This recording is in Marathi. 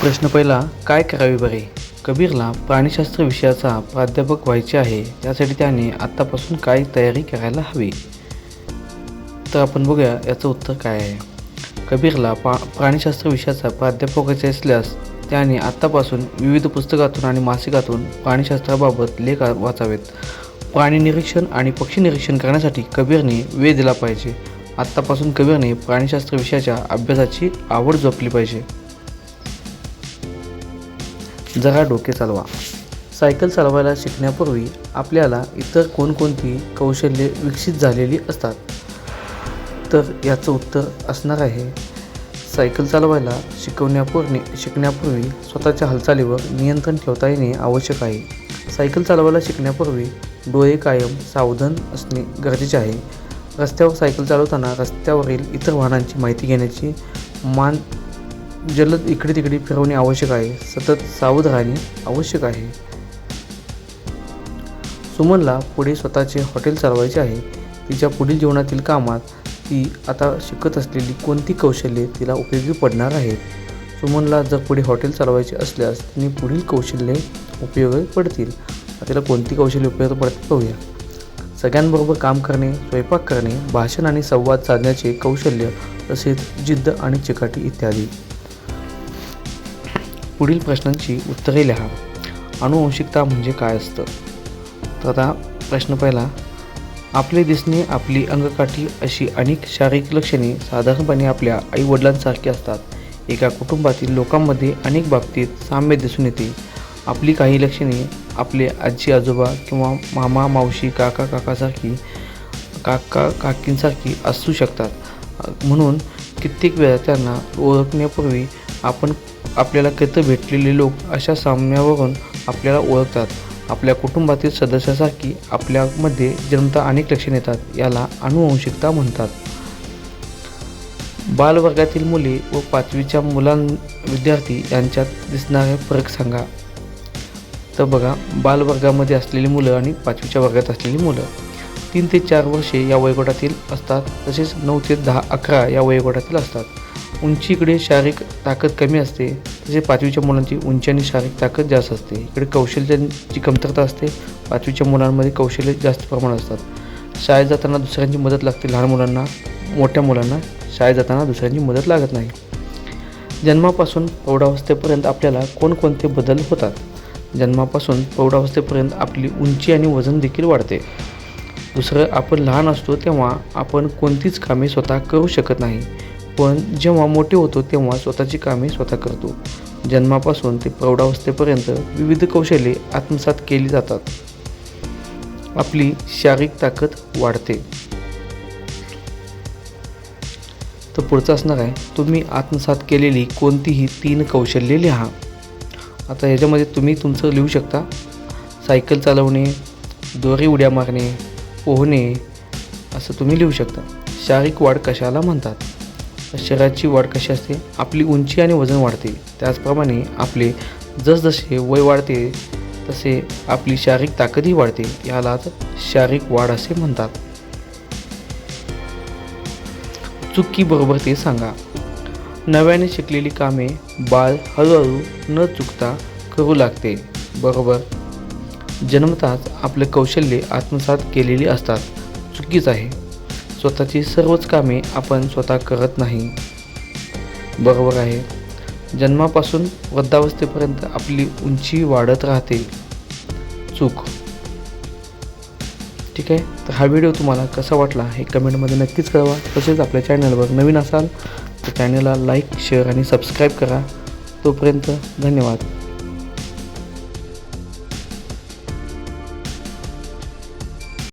प्रश्न पहिला काय करावे बरे? कबीरला प्राणीशास्त्र विषयाचा प्राध्यापक व्हायचे आहे यासाठी त्याने आत्तापासून काय तयारी करायला हवी? तर आपण बघूया याचं उत्तर काय आहे. कबीरला पा प्राणीशास्त्र विषयाचा प्राध्यापक व्हायचे असल्यास त्याने आत्तापासून विविध पुस्तकातून आणि मासिकातून प्राणीशास्त्राबाबत लेख वाचावेत. प्राणी निरीक्षण आणि पक्षी निरीक्षण करण्यासाठी कबीरने वेळ दिला पाहिजे. आत्तापासून कबीरने प्राणीशास्त्र विषयाच्या अभ्यासाची आवड जपली पाहिजे. जरा डोके चालवा. सायकल चालवायला शिकण्यापूर्वी आपल्याला इतर कोणकोणती कौशल्ये विकसित झालेली असतात? तर याचं उत्तर असणार आहे सायकल चालवायला शिकवण्यापूर्वी शिकण्यापूर्वी स्वतःच्या हालचालीवर नियंत्रण ठेवता येणे आवश्यक आहे. सायकल चालवायला शिकण्यापूर्वी डोळे कायम सावधान असणे गरजेचे आहे. रस्त्यावर सायकल चालवताना रस्त्यावरील इतर वाहनांची माहिती घेण्याची मान जलद इकडे तिकडे फिरवणे आवश्यक आहे. सतत सावध राहणे आवश्यक आहे. सुमनला पुढे स्वतःचे हॉटेल चालवायचे आहे. तिच्या पुढील जीवनातील कामात ती आता शिकत असलेली कोणती कौशल्ये तिला उपयोगी पडणार आहेत? सुमनला जर पुढे हॉटेल चालवायचे असल्यास तिने पुढील कौशल्ये उपयोगी पडतील. तिला कोणती कौशल्ये उपयोगी पडतील पाहूया. सगळ्यांबरोबर काम करणे स्वयंपाक करणे भाषण आणि संवाद साधण्याचे कौशल्य तसेच जिद्द आणि चिकाटी इत्यादी. पुढील प्रश्नांची उत्तरे लिहा. अनुवंशिकता म्हणजे काय असतं? तर आता प्रश्न पहिला आपले दिसणे आपली अंगकाठी अशी अनेक शारीरिक लक्षणे साधारणपणे आपल्या आईवडिलांसारखी असतात. एका कुटुंबातील लोकांमध्ये अनेक बाबतीत साम्य दिसून येते. आपली काही लक्षणे आपले आजी आजोबा किंवा मामा मावशी काका काकासारखी काका काकींसारखी असू शकतात. म्हणून कित्येक वेळा त्यांना ओळखण्यापूर्वी आपण आपल्याला कथं भेटलेले लोक अशा साम्यावरून आपल्याला ओळखतात. आपल्या कुटुंबातील सदस्यासारखी आपल्यामध्ये जन्मता अनेक लक्षणे येतात याला अनुवंशिकता म्हणतात. बालवर्गातील मुले व पाचवीच्या मुलां विद्यार्थी यांच्यात दिसणारे फरक सांगा. तर बघा बालवर्गामध्ये असलेली मुलं आणि पाचवीच्या वर्गात असलेली मुलं. तीन ते चार वर्षे या वयोगटातील असतात तसेच नऊ ते दहा अकरा या वयोगटातील असतात. उंचीकडे शारीरिक ताकद कमी असते तसे पाचवीच्या मुलांची उंची आणि शारीरिक ताकद जास्त असते. इकडे कौशल्यांची कमतरता असते पाचवीच्या मुलांमध्ये कौशल्य जास्त प्रमाणात असतात. शाळेत जाताना दुसऱ्यांची मदत लागते लहान मुलांना मोठ्या मुलांना. शाळेत जाताना दुसऱ्यांची मदत लागत नाही. जन्मापासून प्रौढावस्थेपर्यंत आपल्याला कोणकोणते बदल होतात? जन्मापासून प्रौढावस्थेपर्यंत आपली उंची आणि वजन देखील वाढते. दुसरं आपण लहान असतो तेव्हा आपण कोणतीच कामे स्वतः करू शकत नाही. पण जेव्हा मोठे होतो तेव्हा स्वतःची कामे स्वतः करतो. जन्मापासून ते प्रौढावस्थेपर्यंत विविध कौशल्ये आत्मसात केली जातात. आपली शारीरिक ताकद वाढते. तर पुढचं असणार आहे तुम्ही आत्मसात केलेली कोणतीही तीन कौशल्ये लिहा. आता ह्याच्यामध्ये तुम्ही तुमचं लिहू शकता. सायकल चालवणे दोरी उड्या मारणे पोहणे असं तुम्ही लिहू शकता. शारीरिक वाढ कशाला म्हणतात? शरीराची वाढ कशी असते? आपली उंची आणि वजन वाढते. त्याचप्रमाणे आपले जसजसे वय वाढते तसे आपली शारीरिक ताकदही वाढते. यालाच शारीरिक वाढ असे म्हणतात. चुकी बरोबर ते सांगा. नव्याने शिकलेली कामे बाळ हळूहळू न चुकता करू लागते. बरोबर? जन्मताच आपले कौशल्ये आत्मसात केलेली असतात. चुकीच आहे. स्वतःची सर्वच कामे आपण स्वतः करत नाही. बरोबर आहे. जन्मापासून वृद्धावस्थेपर्यंत आपली उंची वाढत राहते. चूक. ठीक आहे? तर हा व्हिडिओ तुम्हाला कसा वाटला हे कमेंटमध्ये नक्कीच कळवा. तसेच आपल्या चॅनलवर नवीन असाल तर चॅनलला लाईक शेअर आणि सबस्क्राईब करा. तोपर्यंत धन्यवाद.